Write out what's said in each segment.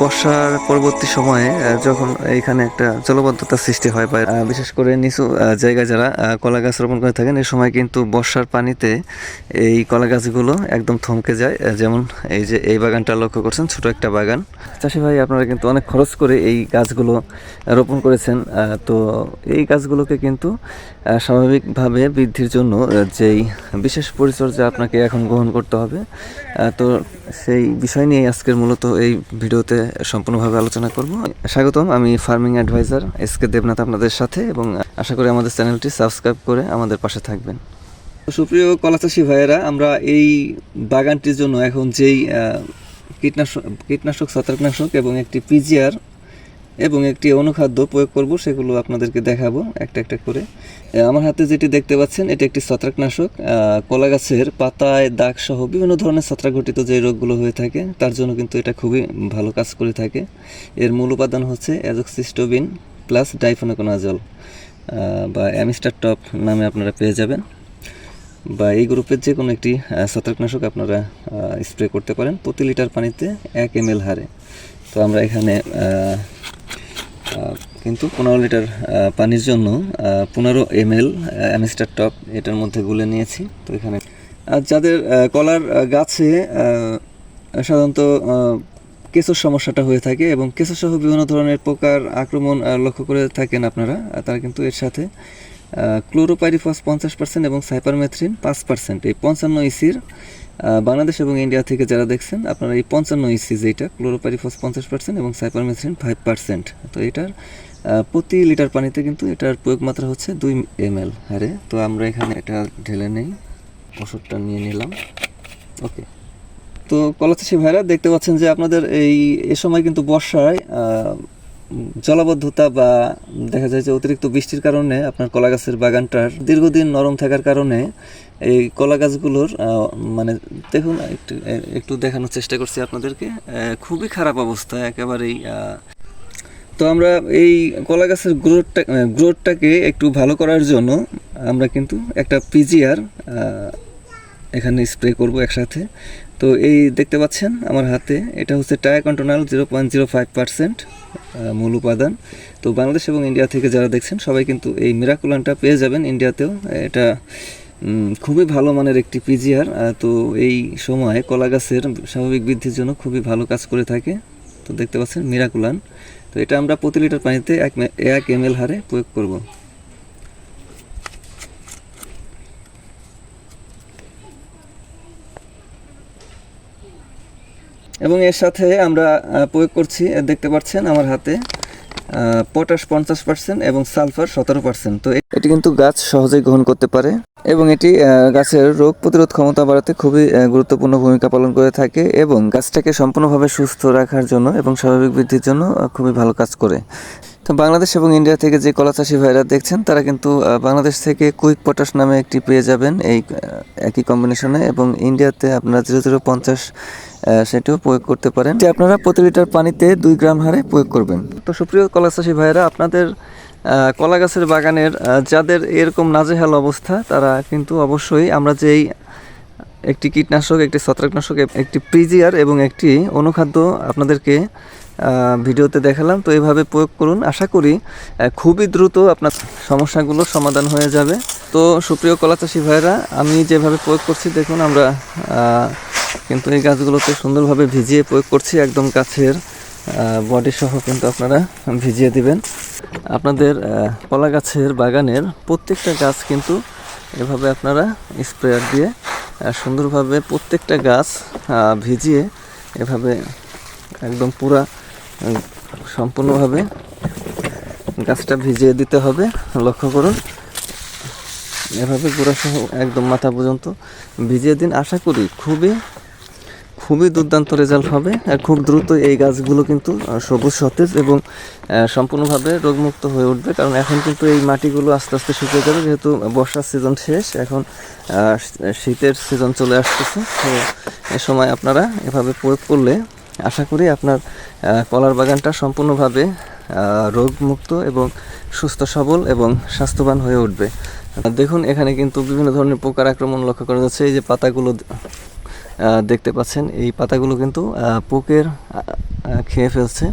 বর্ষার পরবর্তী সময়ে যখন এখানে একটা জলবদ্ধতা সৃষ্টি হয় বা বিশেষ করে নিচু জায়গায় যারা কলা গাছ রোপণ করে থাকেন এই সময় কিন্তু বর্ষার পানিতে এই কলা গাছগুলো একদম থমকে যায়। যেমন এই যে এই বাগানটা লক্ষ্য করছেন, ছোট একটা বাগান। চাষি ভাই, আপনারা কিন্তু অনেক খরচ করে এই গাছগুলো রোপণ করেছেন। তো এই গাছগুলোকে কিন্তু স্বাভাবিকভাবে বৃদ্ধির জন্য যেই বিশেষ পরিচর্যা আপনাকে এখন গ্রহণ করতে হবে। তো সেই বিষয় নিয়ে আজকের মূলত এই ভিডিওতে সম্পূর্ণভাবে আলোচনা করব। স্বাগতম, আমি farming adviser S K Debnath আপনাদের সাথে এবং আশা করি আমাদের চ্যানেলটি সাবস্ক্রাইব করে আমাদের পাশে থাকবেন। সুপ্রিয় কলা চাষি ভাইয়েরা, আমরা এই বাগানটির জন্য এখন যেই কীটনাশক কীটনাশক, ছত্রাকনাশক এবং একটি পিজিআর এবং একটি অনুখাদ্য প্রয়োগ করব, সেগুলো আপনাদেরকে দেখাবো একটা একটা করে। আমার হাতে যেটি দেখতে পাচ্ছেন, এটি একটি ছত্রাকনাশক। কলা গাছের পাতায় দাগ সহ বিভিন্ন ধরনের ছত্রাকঘটিত যে রোগগুলো হয়ে থাকে, তার জন্য কিন্তু এটা খুবই ভালো কাজ করে থাকে। এর মূল উপাদান হচ্ছে অ্যাজক্সিস্টোবিন প্লাস ডাইফোনাকোনাজল বা অ্যামিস্টার টপ নামে আপনারা পেয়ে যাবেন। বা এই গ্রুপের যে কোনো একটি ছত্রাকনাশক আপনারা স্প্রে করতে পারেন প্রতি লিটার পানিতে এক এম হারে। তো আমরা এখানে কিন্তু পনেরো লিটার পানির জন্য পনেরো এম এল অ্যামিস্টার টপ এটার মধ্যে গুলে নিয়েছি। তো এখানে আর যাদের কলার গাছে সাধারণত কেঁচোর সমস্যাটা হয়ে থাকে এবং কেঁচো সহ বিভিন্ন ধরনের পোকার আক্রমণ লক্ষ্য করে থাকেন আপনারা তারা কিন্তু এর সাথে ক্লোরোপাইরিফস পঞ্চাশ পার্সেন্ট এবং সাইপারমেথ্রিন পাঁচ পার্সেন্ট। এই পঞ্চান্ন ইসির বাংলাদেশ এবং ইন্ডিয়া থেকে যারা দেখছেন, আপনারা এই পঞ্চান্ন ইসি যেটা ক্লোরোপাইরিফস পঞ্চাশ পার্সেন্ট এবং সাইপারমেথ্রিন ফাইভ পার্সেন্ট তো এটার প্রতি লিটার পানিতে কিন্তু এটার প্রয়োগ মাত্রা হচ্ছে দুই এম এল হারে তো আমরা এখানে এটা ঢেলে নেই, ওষুধটা নিয়ে নিলাম। ওকে। তো কলাচাষী ভাইরা, দেখতে পাচ্ছেন যে আপনাদের এই, এ সময় কিন্তু বর্ষায় জলাবদ্ধতা বা দেখা যায় যে অতিরিক্ত বৃষ্টির কারণে আপনার কলা গাছের বাগানটার দীর্ঘদিন নরম থাকার কারণে এই কলা গাছগুলোর মানে দেখুন, একটু একটু দেখানোর চেষ্টা করছি আপনাদেরকে। খুবই খারাপ অবস্থা একেবারেই তো আমরা এই কলা গাছের গ্রোথটা গ্রোথটাকে একটু ভালো করার জন্য আমরা কিন্তু একটা পিজিআর এখানে স্প্রে করব একসাথে। তো এই দেখতে পাচ্ছেন আমার হাতে, এটা হচ্ছে টায়া কন্টোনাল zero point zero five percent মূল উপাদান। তো বাংলাদেশ এবং ইন্ডিয়া থেকে যারা দেখছেন, সবাই কিন্তু এই মিরাকুলানটা পেয়ে যাবেন ইন্ডিয়াতেও। এটা খুবই ভালো মানের একটি পিজিআর তো এই সময় কলা গাছের স্বাভাবিক বৃদ্ধির জন্য খুবই ভালো কাজ করে থাকে। তো দেখতে পাচ্ছেন মিরাকুলান তো এটা আমরা প্রতি লিটার পানিতে এক এক এম হারে প্রয়োগ করব। এবং এর সাথে আমরা প্রয়োগ করছি দেখতে পাচ্ছেন আমার হাতে পটাশ পঞ্চাশ পার্সেন্ট এবং সালফার সতেরো পার্সেন্ট। তো এটি কিন্তু গাছ সহজেই গ্রহণ করতে পারে এবং এটি গাছের রোগ প্রতিরোধ ক্ষমতা বাড়াতে খুবই গুরুত্বপূর্ণ ভূমিকা পালন করে থাকে এবং গাছটাকে সম্পূর্ণভাবে সুস্থ রাখার জন্য এবং স্বাভাবিক বৃদ্ধির জন্য খুবই ভালো কাজ করে। বাংলাদেশ এবং ইন্ডিয়া থেকে যে কলা চাষি ভাইরা দেখছেন, তারা কিন্তু বাংলাদেশ থেকে কুইক পটাশ নামে একটি পেয়ে যাবেন এই একই কম্বিনেশনে এবং ইন্ডিয়াতে আপনারা জিরো জিরো পঞ্চাশ সেটিও প্রয়োগ করতে পারেন। যে আপনারা প্রতি লিটার পানিতে দুই গ্রাম হারে প্রয়োগ করবেন। তো সুপ্রিয় কলা চাষি ভাইরা আপনাদের কলা গাছের বাগানের যাদের এরকম নাজেহাল অবস্থা, তারা কিন্তু অবশ্যই আমরা যেই একটি কীটনাশক, একটি ছত্রাকনাশক, একটি প্রিজিয়ার এবং একটি অনুখাদ্য আপনাদেরকে ভিডিওতে দেখালাম। তো এইভাবে প্রয়োগ করুন। আশা করি খুবই দ্রুত আপনার সমস্যাগুলোর সমাধান হয়ে যাবে। তো সুপ্রিয় কলা চাষি ভাইরা আমি যেভাবে প্রয়োগ করছি, দেখুন আমরা কিন্তু এই গাছগুলোতে সুন্দরভাবে ভিজিয়ে প্রয়োগ করছি। একদম গাছের বডি সহ কিন্তু আপনারা ভিজিয়ে দিবেন। আপনাদের কলা গাছের বাগানের প্রত্যেকটা গাছ কিন্তু এভাবে আপনারা স্প্রেয়ার দিয়ে সুন্দরভাবে প্রত্যেকটা গাছ ভিজিয়ে এভাবে একদম পুরা সম্পূর্ণভাবে গাছটা ভিজিয়ে দিতে হবে, লক্ষ্য করুন। এভাবে সহ একদম মাথা পর্যন্ত ভিজিয়ে দিন। আশা করি খুবই খুবই দুর্দান্ত রেজাল্ট হবে আর খুব দ্রুত এই গাছগুলো কিন্তু সবুজ, সতেজ এবং সম্পূর্ণভাবে রোগমুক্ত হয়ে উঠবে। কারণ এখন কিন্তু এই মাটিগুলো আস্তে আস্তে শুকিয়ে যাবে, যেহেতু বর্ষার সিজন শেষ। এখন শীতের সিজন চলে আসতেছে। তো এ সময় আপনারা এভাবে প্রয়োগ করলে আশা করি আপনার কলার বাগানটা সম্পূর্ণভাবে রোগমুক্ত এবং সুস্থ, সবল এবং স্বাস্থ্যবান হয়ে উঠবে। দেখুন, এখানে কিন্তু বিভিন্ন ধরনের পোকার আক্রমণ লক্ষ্য করা যাচ্ছে। এই যে পাতাগুলো দেখতে পাচ্ছেন, এই পাতাগুলো কিন্তু পোকের খেয়ে ফেলছে।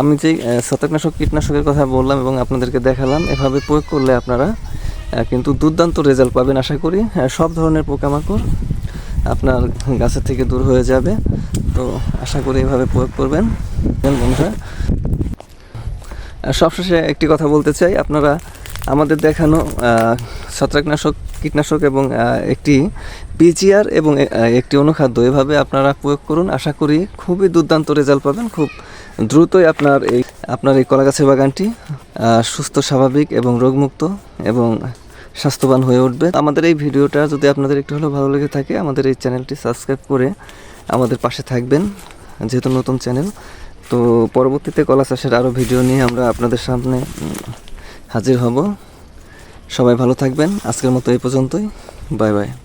আমি যেই ছত্রাকনাশক, কীটনাশকের কথা বললাম এবং আপনাদেরকে দেখালাম, এভাবে প্রয়োগ করলে আপনারা কিন্তু দুর্দান্ত রেজাল্ট পাবেন। আশা করি সব ধরনের পোকামাকড় আপনার গাছের থেকে দূর হয়ে যাবে। তো আশা করি এভাবে প্রয়োগ করবেন। বন্ধুরা? সবশেষে একটি কথা বলতে চাই, আপনারা আমাদের দেখানো ছত্রাকনাশক, কীটনাশক এবং একটি পিজিআর এবং একটি অনুখাদ্য, এভাবে আপনারা প্রয়োগ করুন। আশা করি খুবই দুর্দান্ত রেজাল্ট পাবেন, খুব দ্রুতই আপনার এই আপনার এই কলাগাছের বাগানটি সুস্থ, স্বাভাবিক এবং রোগমুক্ত এবং স্বাস্থ্যবান হয়ে উঠবে। আমাদের এই ভিডিওটা যদি আপনাদের একটু হলেও ভালো লেগে থাকে, আমাদের এই চ্যানেলটি সাবস্ক্রাইব করে আমাদের পাশে থাকবেন, যেহেতু নতুন চ্যানেল। তো পরবর্তীতে কলা চাষের আরও ভিডিও নিয়ে আমরা আপনাদের সামনে হাজির হব। সবাই ভালো থাকবেন। আজকের মতো এই পর্যন্তই। Bye bye.